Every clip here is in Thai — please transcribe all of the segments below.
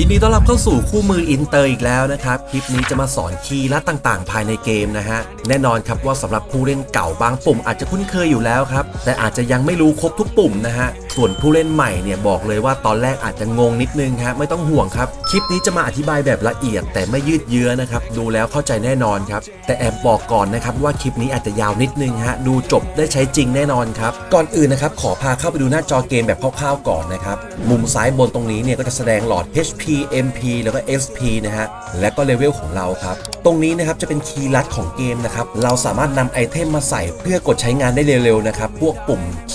ยินดีต้อนรับเข้าสู่คู่มืออินเตอร์อีกแล้วนะครับ คลิปนี้จะมาสอนคีย์ลัดต่างๆ ภายในเกมนะฮะ แน่นอนครับว่าสำหรับผู้เล่นเก่าบางปุ่มอาจจะคุ้นเคยอยู่แล้วครับ แต่อาจจะยังไม่รู้ครบทุกปุ่มนะฮะ ส่วนผู้เล่นใหม่เนี่ยบอกเลยว่าตอนแรกอาจจะงงนิดนึงฮะไม่ต้องห่วงครับ คลิปนี้จะมาอธิบายแบบละเอียด แต่ไม่ยืดเยื้อนะครับ ดูแล้วเข้าใจแน่นอนครับ แต่แอบบอกก่อนนะครับว่าคลิปนี้อาจจะยาวนิดนึงฮะ ดูจบได้ใช้จริงแน่นอนครับ ก่อนอื่นนะครับขอพาเข้าไปดูหน้าจอเกมแบบคร่าวๆก่อนนะครับ มุมซ้ายบนตรงนี้เนี่ยก็จะแสดงหลอด HP MP แล้วก็ SP นะฮะ และก็เลเวลของเราครับ ตรงนี้นะครับจะเป็นคีย์ลัดของเกมนะครับ เราสามารถนำไอเทมมาใส่เพื่อกดใช้งานได้เร็วๆนะครับ พวกปุ่ม Q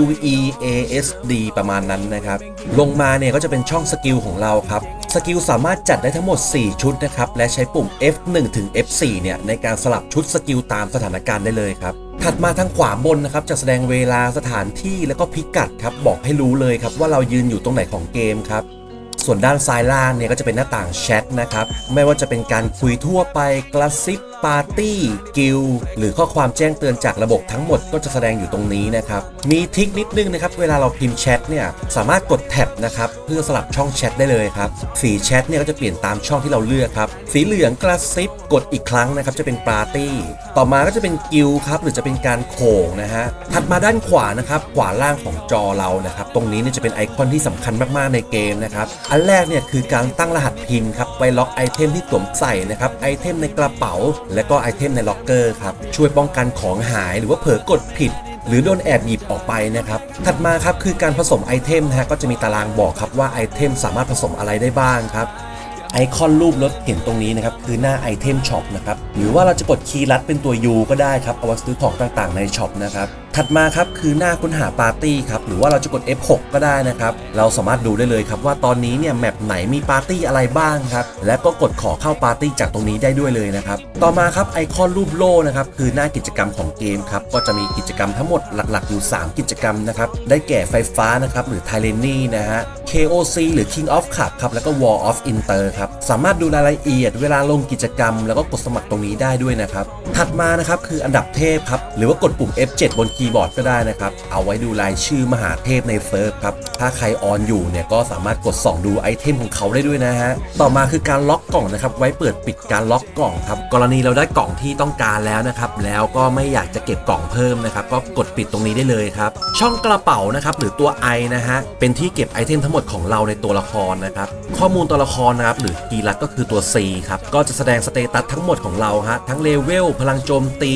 W E A S D ประมาณนั้นนะครับ ลงมาเนี่ยก็จะเป็นช่องสกิลของเราครับ สกิลสามารถจัดได้ทั้งหมด 4 ชุดนะครับ และใช้ปุ่ม F1 ถึง F4 เนี่ยในการสลับชุดสกิลตามสถานการณ์ได้เลยครับถัดมาทางขวาบนนะครับจะแสดงเวลาสถานที่แล้วก็พิกัดครับบอกให้รู้เลยครับว่าเรายืนอยู่ตรงไหนของเกมครับ ส่วนด้านซ้ายล่างเนี่ยก็จะเป็นหน้าต่างแชทนะครับ ไม่ว่าจะเป็นการคุยทั่วไปกระซิบปาร์ตี้กิลหรือข้อความแจ้งเตือนจากระบบทั้งหมดก็จะแสดงอยู่ตรงนี้นะครับ มีทริคนิดนึงนะครับ เวลาเราพิมพ์แชทเนี่ยสามารถกดแท็บนะครับเพื่อสลับช่องแชทได้เลยครับ สีแชทเนี่ยก็จะเปลี่ยนตามช่องที่เราเลือกครับ สีเหลืองกระซิบกดอีกครั้งนะครับจะเป็นปาร์ตี้ ต่อมาก็จะเป็นกิลครับหรือจะเป็นการโขงนะฮะ ถัดมาด้านขวานะครับขวาล่างของจอเรานะครับ ตรงนี้เนี่ยจะเป็นไอคอนที่สำคัญมากๆในเกมนะครับอันแรกเนี่ยคือการตั้งรหัสพินครับไว้ล็อกไอเทมที่สวมใส่นะครับไอเทมในกระเป๋า และก็ไอเทมในล็อกเกอร์ครับช่วยป้องกันของหายหรือว่าเผลอกดผิดหรือโดนแอบหยิบออกไปนะครับ ถัดมาครับคือการผสมไอเทมนะฮะก็จะมีตารางบอกครับว่าไอเทมสามารถผสมอะไรได้บ้างครับ ไอคอนรูปรถเห็นตรงนี้นะครับคือหน้าไอเทมช็อปนะครับ หรือว่าเราจะกดคีย์ลัดเป็นตัว U ก็ได้ครับเอาไว้ซื้อของต่างๆในช็อปนะครับ ถัดมาครับคือหน้าค้นหาปาร์ตี้ครับหรือว่าเราจะกด F6 ก็ได้นะครับ เราสามารถดูได้เลยครับว่าตอนนี้เนี่ยแมปไหนมีปาร์ตี้อะไรบ้างครับและก็กดขอเข้าปาร์ตี้จากตรงนี้ได้ด้วยเลยนะครับต่อมาครับไอคอนรูปโล่นะครับคือหน้ากิจกรรมของเกมครับก็จะมีกิจกรรมทั้งหมดหลักๆ อยู่ 3 กิจกรรมนะครับได้แก่ไฟฟ้านะครับหรือไทเลนี่นะฮะ KOC หรือ King of Club ครับแล้วก็ War of Inter ครับสามารถดูรายละเอียดเวลาลงกิจกรรม แล้วก็กดสมัครตรงนี้ได้ด้วยนะครับถัดมานะครับคืออันดับเทพครับหรือว่ากดปุ่ม F7 บนคีย์บอร์ดก็ได้นะครับ เอาไว้ดูรายชื่อมหาเทพในเซิร์ฟครับ ถ้าใครออนอยู่เนี่ยก็สามารถกดส่องดูไอเทมของเขาได้ด้วยนะฮะ ต่อมาคือการล็อกกล่องนะครับ ไว้เปิดปิดการล็อกกล่องครับ กรณีเราได้กล่องที่ต้องการแล้วนะครับ แล้วก็ไม่อยากจะเก็บกล่องเพิ่มนะครับ ก็กดปิดตรงนี้ได้เลยครับ ช่องกระเป๋านะครับหรือตัว I นะฮะ เป็นที่เก็บไอเทมทั้งหมดของเราในตัวละครนะครับ ข้อมูลตัวละครนะครับหรือคีย์ลัดก็คือตัว C ครับ ก็จะแสดงสเตตัสทั้งหมดของเราฮะ ทั้งเลเวล พลังโจมตี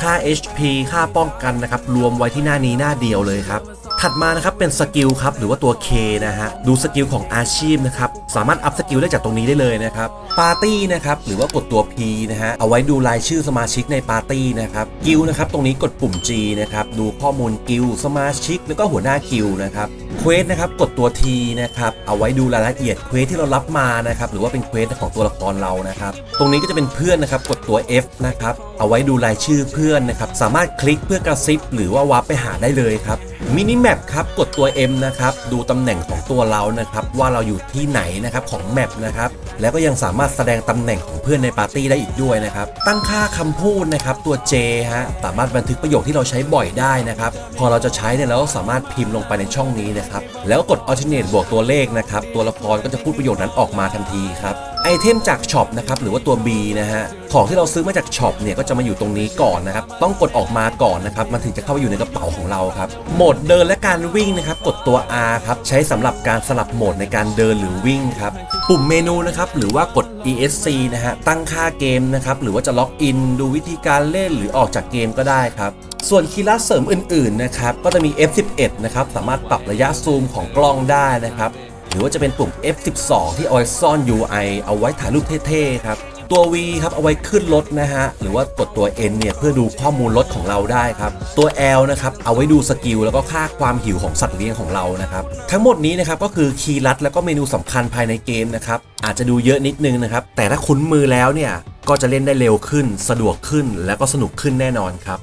ค่า HP ค่าป้องกันนะครับรวมไว้ที่หน้านี้หน้าเดียวเลยครับ ถัดมานะครับเป็นสกิลครับหรือว่าตัว K นะฮะดูสกิลของอาชีพนะครับสามารถอัพสกิลได้จากตรงนี้ได้เลยนะครับปาร์ตี้นะครับหรือว่ากดตัว P นะฮะเอาไว้ดูรายชื่อสมาชิกในปาร์ตี้นะครับกิลนะครับตรงนี้กดปุ่ม G นะครับดูข้อมูลกิลสมาชิก แล้วก็หัวหน้ากิลนะครับ เควสนะครับกดตัว T นะครับเอาไว้ดูรายละเอียดเควสที่เรารับมานะครับหรือว่าเป็นเควสของตัวละครเรานะครับตรงนี้ก็จะเป็นเพื่อนนะครับกดตัว F นะครับเอาไว้ดูรายชื่อเพื่อนนะครับสามารถคลิกเพื่อกระซิบหรือว่าวาร์ปไปหาได้เลยครับ มินิแมปครับกดตัว M นะครับดูตำแหน่งของตัวเรานะครับว่าเราอยู่ที่ไหนนะครับของแมปนะครับแล้วก็ยังสามารถแสดงตำแหน่งของเพื่อนในปาร์ตี้ได้อีกด้วยนะครับตั้งค่าคำพูดนะครับตัว J ฮะสามารถบันทึกประโยคที่เราใช้บ่อยได้นะครับพอเราจะใช้เนี่ยเราก็สามารถพิมพ์ลงไปในช่องนี้นะครับแล้วกด alternate บวกตัวเลขนะครับตัวละครก็จะพูดประโยคนั้นออกมาทันทีครับ ไอเทมจากช็อปนะครับหรือว่าตัว B นะฮะของที่เราซื้อมาจากช็อปเนี่ยก็จะมาอยู่ตรงนี้ก่อนนะครับต้องกดออกมาก่อนนะครับมันถึงจะเข้าไปอยู่ในกระเป๋าของเราครับโหมดเดินและการวิ่งนะครับกดตัว R ครับใช้สำหรับการสลับโหมดในการเดินหรือวิ่งครับปุ่มเมนูนะครับหรือว่ากด ESC นะฮะตั้งค่าเกมนะครับหรือว่าจะล็อกอินดูวิธีการเล่นหรือออกจากเกมก็ได้ครับส่วนคีย์ลัดเสริมอื่นๆนะครับก็จะมี F11 นะครับสามารถปรับระยะซูมของกล้องได้นะครับ หรือว่าจะเป็นปุ่ม F12 ที่เอาไว้ซ่อน UI เอาไว้ถ่ายรูปเท่ๆครับตัว V ครับเอาไว้ขึ้นรถนะฮะ หรือว่ากดตัว N เนี่ยเพื่อดูข้อมูลรถของเราได้ครับ ตัว L นะครับเอาไว้ดูสกิลแล้วก็ค่าความหิวของสัตว์เลี้ยงของเรานะครับ ทั้งหมดนี้นะครับก็คือคีย์ลัดแล้วก็เมนูสำคัญภายในเกมนะครับ อาจจะดูเยอะนิดนึงนะครับ แต่ถ้าคุ้นมือแล้วเนี่ย ก็จะเล่นได้เร็วขึ้น สะดวกขึ้นแล้วก็สนุกขึ้นแน่นอนครับ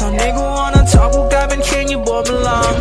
ตอนนี้กู wanna talk กูกลายเป็น king อยู่บนบัลลังก์